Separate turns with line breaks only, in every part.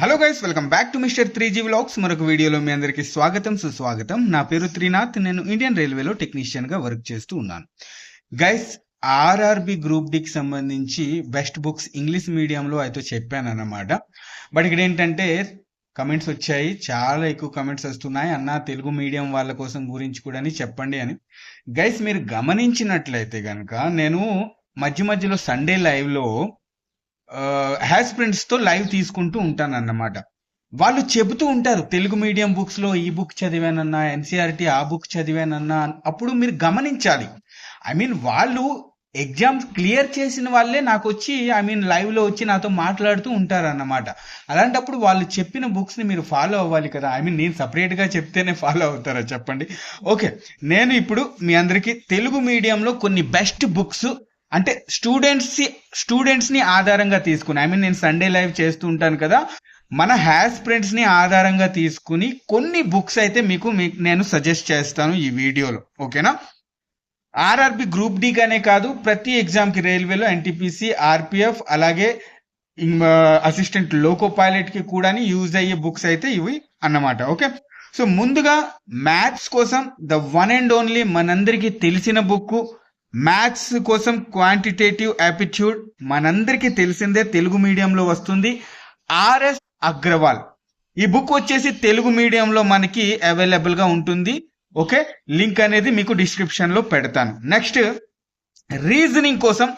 Hello guys welcome back to mister three G vlogs మరొక వీడియోలో మీ అందరికీ స్వాగతం సుస్వాగతం. నా పేరు త్రినాథ్. నేను ఇండియన్ రైల్వేలో టెక్నీషియన్గా వర్క్ చేస్తూ ఉన్నాను. గైస్ ఆర్ఆర్బి గ్రూప్ డికి సంబంధించి బెస్ట్ బుక్స్ ఇంగ్లీష్ మీడియంలో అయితే చెప్పాను అన్నమాట బట్ ఇక్కడ ఏంటంటే కమెంట్స్ వచ్చాయి. చాలా ఎక్కువ కమెంట్స్ వస్తున్నాయి. అన్న తెలుగు మీడియం వాళ్ళ కోసం గురించి కూడా అని చెప్పండి అని. గైస్ మీరు గమనించినట్లయితే కనుక నేను మధ్య మధ్యలో సండే లైవ్లో హ్యాస్తో లైవ్ తీసుకుంటూ ఉంటాను అన్నమాట వాళ్ళు చెబుతూ ఉంటారు తెలుగు మీడియం బుక్స్లో ఈ బుక్ చదివానన్నా ఎన్సీఆర్టీ ఆ బుక్ చదివానన్నా అప్పుడు మీరు గమనించాలి. ఐ మీన్ వాళ్ళు ఎగ్జామ్స్ క్లియర్ చేసిన వాళ్ళే నాకు వచ్చి ఐ మీన్ లైవ్లో వచ్చి నాతో మాట్లాడుతూ ఉంటారు అన్నమాట అలాంటప్పుడు వాళ్ళు చెప్పిన బుక్స్ని మీరు ఫాలో అవ్వాలి కదా. ఐ మీన్ నేను సపరేట్గా చెప్తేనే ఫాలో అవుతారా చెప్పండి? ఓకే నేను ఇప్పుడు మీ అందరికి తెలుగు మీడియంలో కొన్ని బెస్ట్ బుక్స్ అంటే స్టూడెంట్స్ స్టూడెంట్స్ని ఆధారంగా తీసుకుని ఐ మీన్ నేను సండే లైవ్ చేస్తూ ఉంటాను కదా మన హ్యాస్ ఫ్రెండ్స్ని ఆధారంగా తీసుకుని కొన్ని బుక్స్ అయితే మీకు మీకు నేను సజెస్ట్ చేస్తాను ఈ వీడియోలో ఓకేనా ఆర్ఆర్బి గ్రూప్ డి గానే కాదు ప్రతి ఎగ్జామ్కి రైల్వేలో ఎన్టీపీసీ ఆర్పిఎఫ్ అలాగే అసిస్టెంట్ లోకో పైలట్కి కూడా యూజ్ అయ్యే బుక్స్ అయితే ఇవి అన్నమాట ఓకే సో ముందుగా మ్యాథ్స్ కోసం ద వన్ అండ్ ఓన్లీ మనందరికీ తెలిసిన బుక్ మ్యాథ్స్ కోసం క్వాంటిటేటివ్ యాప్టిట్యూడ్ మనందరికీ తెలిసిందే తెలుగు మీడియంలో వస్తుంది. ఆర్ఎస్ అగ్రవాల్ ఈ బుక్ వచ్చేసి తెలుగు మీడియంలో మనకి అవైలబుల్గా ఉంటుంది. ఓకే? లింక్ అనేది మీకు డిస్క్రిప్షన్లో పెడతాను. నెక్స్ట్ రీజనింగ్ కోసం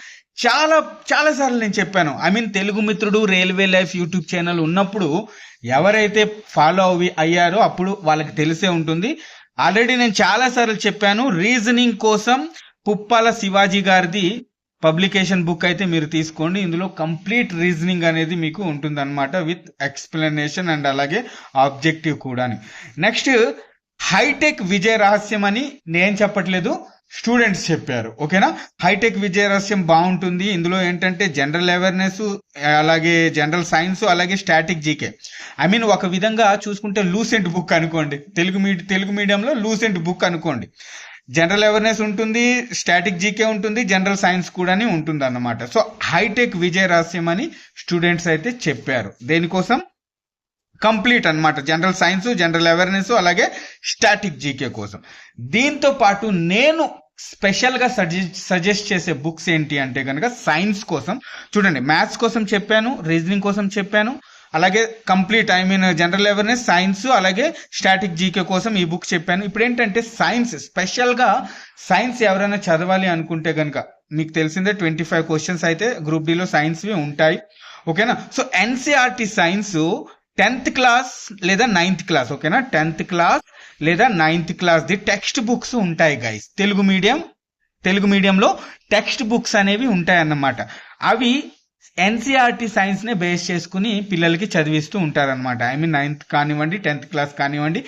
చాలా చాలా సార్లు నేను చెప్పాను. ఐ మీన్ తెలుగు మిత్రుడు రైల్వే లైఫ్ యూట్యూబ్ ఛానల్ ఉన్నప్పుడు ఎవరైతే ఫాలో అవి అయ్యారో అప్పుడు వాళ్ళకి తెలిసే ఉంటుంది. ఆల్రెడీ నేను చాలా సార్లు చెప్పాను రీజనింగ్ కోసం పుప్పాల శివాజీ గారిది పబ్లికేషన్ బుక్ అయితే మీరు తీసుకోండి. ఇందులో కంప్లీట్ రీజనింగ్ అనేది మీకు ఉంటుంది అనమాట విత్ ఎక్స్ప్లెనేషన్ అండ్ అలాగే ఆబ్జెక్టివ్ కూడా నెక్స్ట్ హైటెక్ విజయ రహస్యం అని నేను చెప్పట్లేదు స్టూడెంట్స్ చెప్పారు. ఓకేనా? హైటెక్ విజయ రహస్యం బాగుంటుంది. ఇందులో ఏంటంటే జనరల్ అవేర్నెస్ అలాగే జనరల్ సైన్స్ అలాగే స్టాటిక్ జీకే. ఐ మీన్ ఒక విధంగా చూసుకుంటే లూసెంట్ బుక్ అనుకోండి. తెలుగు మీడి తెలుగు మీడియంలో లూసెంట్ బుక్ అనుకోండి. జనరల్ అవేర్నెస్ ఉంటుంది స్టాటిక్ జీకే ఉంటుంది జనరల్ సైన్స్ కూడా ఉంటుంది అన్నమాట సో హైటెక్ విజయ రహస్యం అని స్టూడెంట్స్ అయితే చెప్పారు. దేనికోసం? కంప్లీట్ అన్నమాట. జనరల్ సైన్స్ జనరల్ అవేర్నెస్ అలాగే స్టాటిక్ జీకే కోసం. దీంతో పాటు నేను స్పెషల్గా సజెస్ట్ సజెస్ట్ చేసే బుక్స్ ఏంటి అంటే కనుక సైన్స్ కోసం. చూడండి మ్యాథ్స్ కోసం చెప్పాను రీజనింగ్ కోసం చెప్పాను అలాగే complete I mean general awareness science అలాగే స్టాటిక్ జీకే కోసం ఈ బుక్ చెప్పాను. ఇప్పుడు ఏంటంటే సైన్స్ స్పెషల్గా సైన్స్ ఎవరైనా చదవాలి అనుకుంటే కనుక మీకు తెలిసిందే ట్వంటీ ఫైవ్ క్వశ్చన్స్ అయితే గ్రూప్ డిలో సైన్స్వి ఉంటాయి. ఓకేనా? So NCERT science tenth class లేదా నైన్త్ క్లాస్ ఓకేనా? టెన్త్ క్లాస్ లేదా ninth class the text books ఉంటాయి గైస్ తెలుగు మీడియం తెలుగు మీడియంలో టెక్స్ట్ బుక్స్ అనేవి ఉంటాయి అన్నమాట అవి ఎన్సీఆర్టీ సైన్స్నే బేస్ చేసుకుని పిల్లలకి చదివిస్తూ ఉంటారనమాట ఐ మీన్ నైన్త్ కానివ్వండి టెన్త్ క్లాస్ కానివ్వండి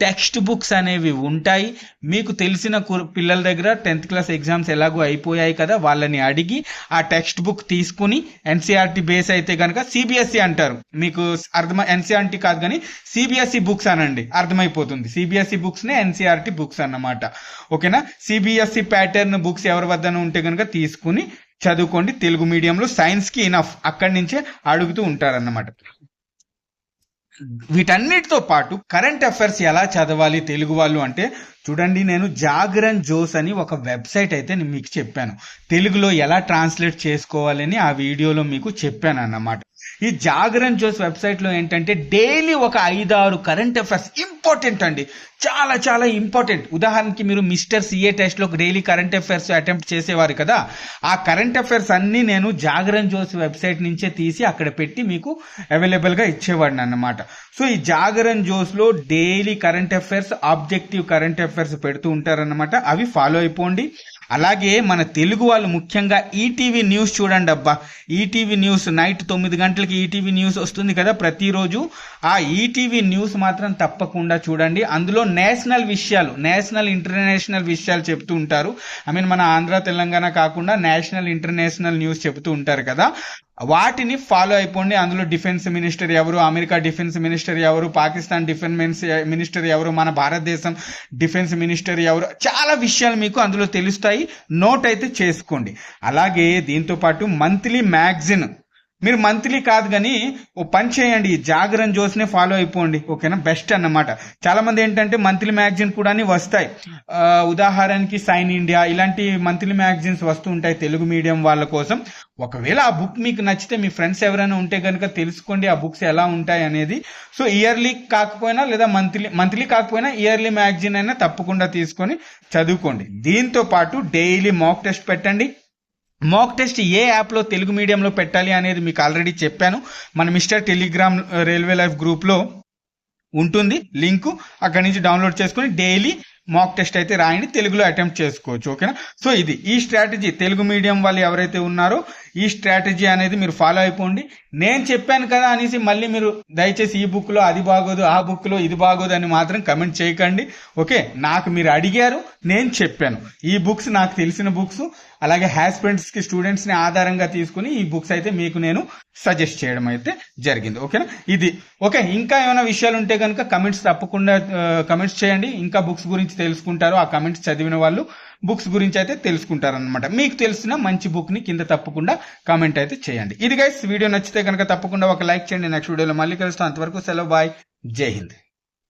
టెక్స్ట్ బుక్స్ అనేవి ఉంటాయి. మీకు తెలిసిన కు- పిల్లల దగ్గర టెన్త్ క్లాస్ ఎగ్జామ్స్ ఎలాగో అయిపోయాయి కదా వాళ్ళని అడిగి ఆ టెక్స్ట్ బుక్ తీసుకుని ఎన్సీఆర్టీ బేస్ అయితే కనుక సిబిఎస్ఈ అంటారు. మీకు అర్థం ఎన్సీఆర్టీ కాదు కానీ సిబిఎస్ఈ బుక్స్ అనండి. అర్థమైపోతుంది. సిబిఎస్ఈ బుక్స్నే ఎన్సీఆర్టీ బుక్స్ అన్నమాట. ఓకేనా? సిబిఎస్ఈ ప్యాటర్న్ బుక్స్ ఎవరి వద్దన ఉంటే కనుక తీసుకుని చదువుకోండి తెలుగు మీడియంలో సైన్స్కి ఇనఫ్ అక్కడి నుంచే అడుగుతూ ఉంటారన్నమాట. వీటన్నిటితో పాటు కరెంట్ అఫైర్స్ ఎలా చదవాలి తెలుగు వాళ్ళు అంటే చూడండి నేను జాగరన్ జోస్ అని ఒక వెబ్సైట్ అయితే నేను మీకు చెప్పాను. తెలుగులో ఎలా ట్రాన్స్లేట్ చేసుకోవాలని ఆ వీడియోలో మీకు చెప్పాను అన్నమాట ఈ జాగరణ్ జోస్ వెబ్సైట్లో ఏంటంటే డైలీ ఒక ఐదారు కరెంట్ అఫైర్స్ ఇంపార్టెంట్ అండి. చాలా చాలా ఇంపార్టెంట్. ఉదాహరణకి మీరు మిస్టర్ సిఏ టెస్ట్లో డైలీ కరెంట్ అఫైర్స్ అటెంప్ట్ చేసేవారు కదా ఆ కరెంట్ అఫైర్స్ అన్ని నేను జాగరణ్ జోస్ వెబ్సైట్ నుంచే తీసి అక్కడ పెట్టి మీకు అవైలబుల్గా ఇచ్చేవాడిని అన్నమాట. సో ఈ Jagran జోస్లో daily current affairs objective current affairs పెడుతూ ఉంటారన్నమాట. అవి ఫాలో అయిపోండి. అలాగే మన తెలుగు వాళ్ళు ముఖ్యంగా ఈటీవీ న్యూస్ చూడండి అబ్బా. ఈటీవీ న్యూస్ నైట్ తొమ్మిది గంటలకి ఈటీవీ న్యూస్ వస్తుంది కదా ప్రతిరోజు. ఆ ఈటీవీ న్యూస్ మాత్రం తప్పకుండా చూడండి. అందులో నేషనల్ విషయాలు నేషనల్ ఇంటర్నేషనల్ విషయాలు చెప్తూ ఉంటారు. ఐ మీన్ మన ఆంధ్ర తెలంగాణ కాకుండా నేషనల్ ఇంటర్నేషనల్ న్యూస్ చెబుతూ ఉంటారు కదా. వాటిని ఫాలో అయిపోండి. అందులో డిఫెన్స్ మినిస్టర్ ఎవరు అమెరికా డిఫెన్స్ మినిస్టర్ ఎవరు పాకిస్తాన్ డిఫెన్స్ మినిస్టర్ ఎవరు మన భారతదేశం డిఫెన్స్ మినిస్టర్ ఎవరు చాలా విషయాలు మీకు అందులో తెలుస్తాయి. నోట్ అయితే చేసుకోండి. అలాగే దీంతో పాటు మంత్లీ మ్యాగజిన్ మీరు మంత్లీ కాదు కానీ ఓ పని చేయండి జాగరణ జోస్నే ఫాలో అయిపోండి ఓకేనా? బెస్ట్ అన్నమాట. చాలా మంది ఏంటంటే మంత్లీ మ్యాగజైన్ కూడా వస్తాయి. ఉదాహరణకి సైన్ ఇండియా ఇలాంటి మంత్లీ మ్యాగజైన్స్ వస్తూ ఉంటాయి తెలుగు మీడియం వాళ్ళ కోసం. ఒకవేళ ఆ బుక్ మీకు నచ్చితే మీ ఫ్రెండ్స్ ఎవరైనా ఉంటే కనుక తెలుసుకోండి ఆ బుక్స్ ఎలా ఉంటాయి అనేది. సో ఇయర్లీ కాకపోయినా లేదా మంత్లీ మంత్లీ కాకపోయినా ఇయర్లీ మ్యాగజైన్ అయినా తప్పకుండా తీసుకొని చదువుకోండి. దీంతో పాటు డైలీ మాక్ టెస్ట్ పెట్టండి. మాక్ టెస్ట్ ఏ యాప్లో తెలుగు మీడియంలో పెట్టాలి అనేది మీకు ఆల్రెడీ చెప్పాను. మన mister Telegram uh, railway life గ్రూప్లో ఉంటుంది లింకు. అక్కడి నుంచి డౌన్లోడ్ చేసుకొని డైలీ మాక్ టెస్ట్ అయితే రాయండి. తెలుగులో అటెంప్ట్ చేసుకోవచ్చు. ఓకేనా? సో ఇది ఈ స్ట్రాటజీ తెలుగు మీడియం వాళ్ళు ఎవరైతే ఉన్నారో ఈ స్ట్రాటజీ అనేది మీరు ఫాలో అయిపోండి. నేను చెప్పాను కదా అనేసి మళ్ళీ మీరు దయచేసి ఈ బుక్లో అది బాగోదు ఆ బుక్లో ఇది బాగోదు అని మాత్రం కమెంట్ చేయకండి. ఓకే? నాకు మీరు అడిగారు నేను చెప్పాను. ఈ బుక్స్ నాకు తెలిసిన బుక్స్ అలాగే హ్యాస్పెంట్స్కి స్టూడెంట్స్ని ఆధారంగా తీసుకుని ఈ బుక్స్ అయితే మీకు నేను సజెస్ట్ చేయడం అయితే జరిగింది. ఓకేనా ఇది. ఓకే ఇంకా ఏమైనా విషయాలు ఉంటే కనుక కమెంట్స్ తప్పకుండా కమెంట్స్ చేయండి. ఇంకా బుక్స్ గురించి తెలుసుకుంటారు. ఆ కమెంట్స్ చదివిన వాళ్ళు బుక్స్ గురించి అయితే తెలుసుకుంటారు అనమాట మీకు తెలిసిన మంచి బుక్ని కింద తప్పకుండా కామెంట్ అయితే చేయండి. ఇది గైస్ వీడియో నచ్చితే కనుక తప్పకుండా ఒక లైక్ చేయండి. నెక్స్ట్ వీడియోలో మళ్ళీ కలుస్తాం. అంతవరకు సెలవు బాయ్ జై హింద్.